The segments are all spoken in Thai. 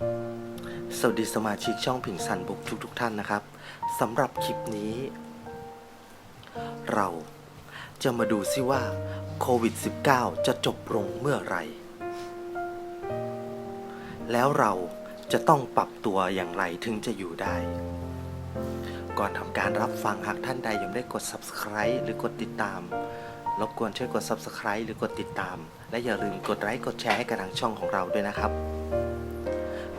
สวัสดีสมาชิกช่องผิงสันบุกทุกๆทท่านนะครับสำหรับคลิปนี้ เราจะมาดูซิว่าโควิด -19 จะจบลงเมื่อไร แล้วเราจะต้องปรับตัวอย่างไรถึงจะอยู่ได้ ก่อนทำการรับฟังหากท่านใดยังไม่ได้กด subscribe หรือกดติดตามรบกวนช่วยกด subscribe หรือกดติดตาม และอย่าลืมกดไลค์กดแชร์ให้กับทางช่องของเราด้วยนะครับ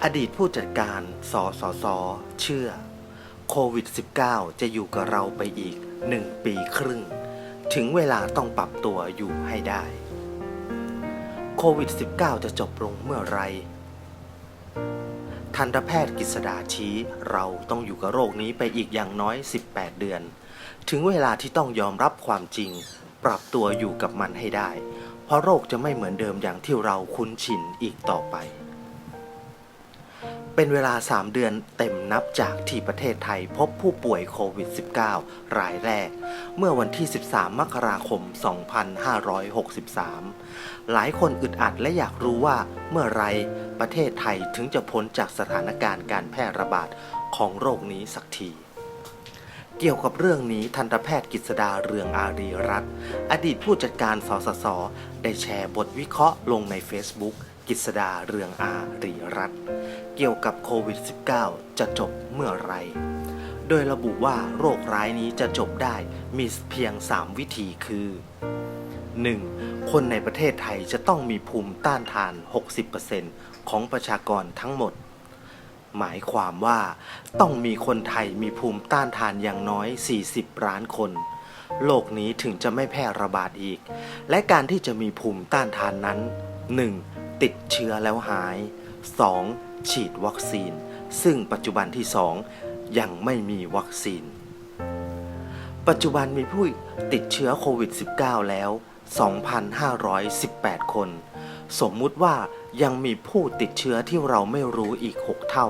อดีตผู้จัดการสสส เชื่อ โควิด -19 จะอยู่กับเราไปอีก 1 ปีครึ่ง ถึงเวลาต้องปรับตัวอยู่ให้ได้ โควิด -19 จะจบลงเมื่อไหรทันตแพทย์กฤษดาชี้เราต้องอยู่กับโรคนี้ไปอีกอย่างน้อย 18 เดือน ถึงเวลาที่ต้องยอมรับความจริง ปรับตัวอยู่กับมันให้ได้ เพราะโรคจะไม่เหมือนเดิมอย่างที่เราคุ้นชินอีกต่อไป เป็นเวลา 3 เดือนเต็มนับจากที่ประเทศไทยพบผู้ป่วยโควิด -19 รายแรก เมื่อวันที่ 13 มกราคม 2563 หลายคนอึดอัดและอยากรู้ว่าเมื่อไรประเทศไทยถึงจะพ้นจากสถานการณ์การแพร่ระบาดของโรคนี้สักทีเกี่ยวกับเรื่องนี้ทันตแพทย์กฤษดาเรืองอารีรัตน์อดีตผู้จัดการสสส ได้แชร์บทวิเคราะห์ลงใน Facebook กฤษดาเรืองอารีรัตเกี่ยวกับโควิด -19 จะจบเมื่อไร โดยระบุว่าโรคร้ายนี้จะจบได้มีเพียง 3 วิธีคือ 1. คนในประเทศไทยจะต้องมีภูมิต้านทาน 60%ของประชากรทั้งหมด หมายความว่าต้องมีคนไทยมีภูมิต้านทานอย่างน้อย 40 ล้านคนโลกนี้ถึงจะไม่แพร่ระบาดอีก และการที่จะมีภูมิต้านทานนั้น 1. ติดเชื้อแล้วหาย 2. ฉีดวัคซีน ซึ่งปัจจุบันที่ 2 ยังไม่มีวัคซีน ปัจจุบันมีผู้ติดเชื้อโควิด -19 แล้ว 2,518 คน สมมุติว่ายังมีผู้ติดเชื้อที่เราไม่รู้อีก 6 เท่า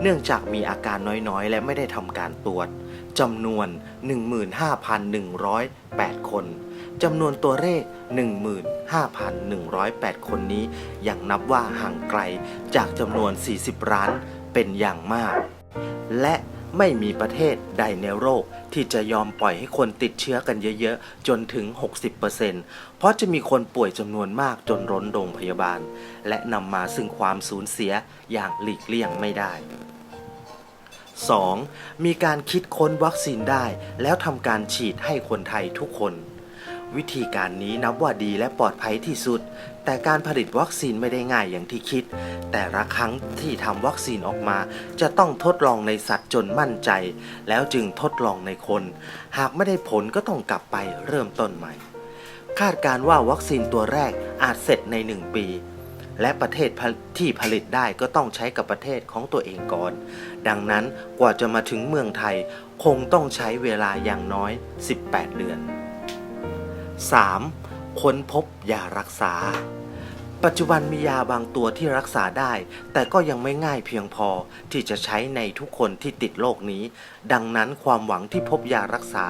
เนื่องจากมีอาการน้อยๆ และไม่ได้ทำการตรวจ จำนวน 15,108 คนจำนวนตัวเลข 15,108 คนนี้ยังนับว่าห่างไกลจากจำนวน 40 ล้านเป็นอย่างมาก และไม่มีประเทศใดในโลกที่จะยอมปล่อยให้คนติดเชื้อกันเยอะๆ จนถึง 60%เพราะจะมีคนป่วยจำนวนมากจนร้นโรงพยาบาล และนำมาซึ่งความสูญเสียอย่างหลีกเลี่ยงไม่ได้ 2. มีการคิดค้นวัคซีนได้ แล้วทำการฉีดให้คนไทยทุกคน วิธีการนี้นับว่าดีและปลอดภัยที่สุด แต่การผลิตวัคซีนไม่ได้ง่ายอย่างที่คิด แต่ละครั้งที่ทำวัคซีนออกมา จะต้องทดลองในสัตว์จนมั่นใจ แล้วจึงทดลองในคน หากไม่ได้ผลก็ต้องกลับไปเริ่มต้นใหม่ คาดการว่าวัคซีนตัวแรกอาจเสร็จใน 1 ปี และประเทศที่ผลิตได้ก็ต้องใช้กับประเทศของตัวเองก่อน ดังนั้นกว่าจะมาถึงเมืองไทยคงต้องใช้เวลาอย่างน้อย 18 เดือน 3. ค้นพบยารักษา ปัจจุบันมียาบางตัวที่รักษาได้ แต่ก็ยังไม่ง่ายเพียงพอที่จะใช้ในทุกคนที่ติดโรคนี้ ดังนั้นความหวังที่พบยารักษา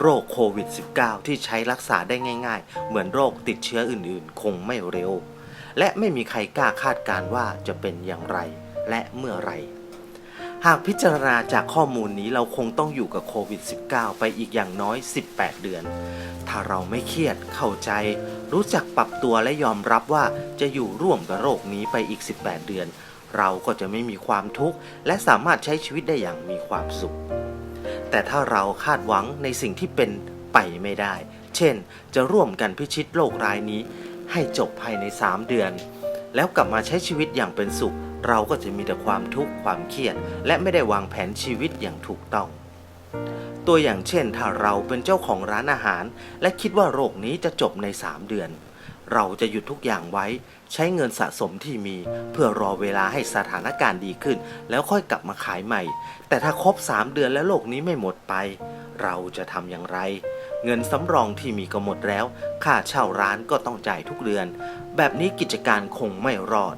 โรคโควิด -19 ที่ใช้รักษาได้ง่าย ๆ เหมือนโรคติดเชื้ออื่นๆ คงไม่เร็ว และไม่มีใครกล้าคาดการ์ว่าจะเป็นอย่างไรและเมื่อไรหากพิจารณาจากข้อมูลนี้เราคงต้องอยู่กับโควิด -19 ไปอีกอย่างน้อย 18 เดือน ถ้าเราไม่เครียดเข้าใจ รู้จักปรับตัวและยอมรับว่าจะอยู่ร่วมกับโรคนี้ไปอีก 18 เดือน เราก็จะไม่มีความทุกข์ และสามารถใช้ชีวิตได้อย่างมีความสุข แต่ถ้าเราคาดหวังในสิ่งที่เป็นไปไม่ได้ เช่น จะร่วมกันพิชิตโรคร้ายนี้ ให้จบภายใน 3 เดือน แล้วกลับมาใช้ชีวิตอย่างเป็นสุข เราก็จะมีแต่ความทุกข์ความเครียด และไม่ได้วางแผนชีวิตอย่างถูกต้อง ตัวอย่างเช่น ถ้าเราเป็นเจ้าของร้านอาหาร และคิดว่าโรคนี้จะจบใน 3 เดือน เราจะหยุดทุกอย่างไว้ ใช้เงินสะสมที่มี เพื่อรอเวลาให้สถานการณ์ดีขึ้น แล้วค่อยกลับมาขายใหม่ แต่ถ้าครบ 3 เดือนแล้วโรคนี้ไม่หมดไป เราจะทำอย่างไร เงินสำรองที่มีก็หมดแล้ว ค่าเช่าร้านก็ต้องจ่ายทุกเดือน แบบนี้กิจการคงไม่รอด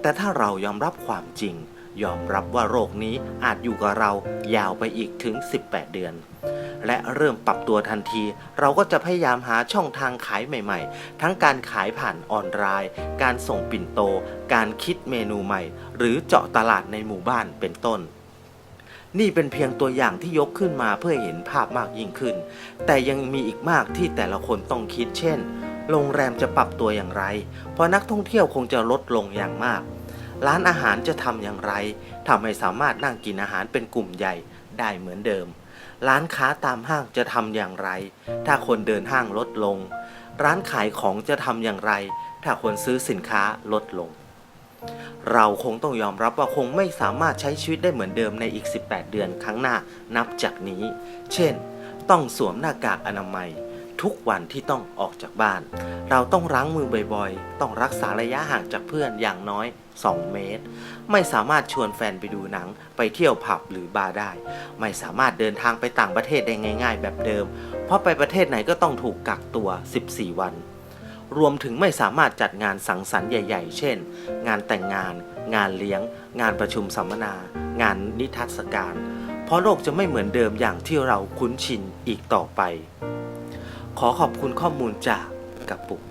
แต่ถ้าเรายอมรับความจริง ยอมรับว่าโรคนี้อาจอยู่กับเรายาวไปอีกถึง 18 เดือน และเริ่มปรับตัวทันที เราก็จะพยายามหาช่องทางขายใหม่ ๆ ทั้งการขายผ่านออนไลน์ การส่งปิ่นโต การคิดเมนูใหม่ หรือเจาะตลาดในหมู่บ้านเป็นต้น นี่เป็นเพียงตัวอย่างที่ยกขึ้นมาเพื่อเห็นภาพมากยิ่งขึ้น แต่ยังมีอีกมากที่แต่ละคนต้องคิดเช่น โรงแรมจะปรับตัวอย่างไร เพราะนักท่องเที่ยวคงจะลดลงอย่างมาก ร้านอาหารจะทำอย่างไรทำให้สามารถนั่งกินอาหารเป็นกลุ่มใหญ่ได้เหมือนเดิม ร้านค้าตามห้างจะทำอย่างไร ถ้าคนเดินห้างลดลง ร้านขายของจะทำอย่างไร ถ้าคนซื้อสินค้าลดลง เราคงต้องยอมรับว่าคงไม่สามารถใช้ชีวิตได้เหมือนเดิมในอีก 18 เดือนข้างหน้านับจากนี้ เช่น ต้องสวมหน้ากากอนามัย ทุกวันที่ต้องออกจากบ้าน เราต้องล้างมือบ่อยๆ ต้องรักษาระยะห่างจากเพื่อนอย่างน้อย 2 เมตร ไม่สามารถชวนแฟนไปดูหนัง ไปเที่ยวผับหรือบาร์ได้ ไม่สามารถเดินทางไปต่างประเทศได้ง่าย ๆ แบบเดิม เพราะไปประเทศไหนก็ต้องถูกกักตัว 14 วัน รวมถึงไม่สามารถจัดงานสังสรรค์ใหญ่ ๆ เช่น งานแต่งงาน งานเลี้ยง งานประชุมสัมมนา งานนิทรรศการ เพราะโลกจะไม่เหมือนเดิมอย่างที่เราคุ้นชินอีกต่อไป ขอขอบคุณข้อมูลจากกระปุก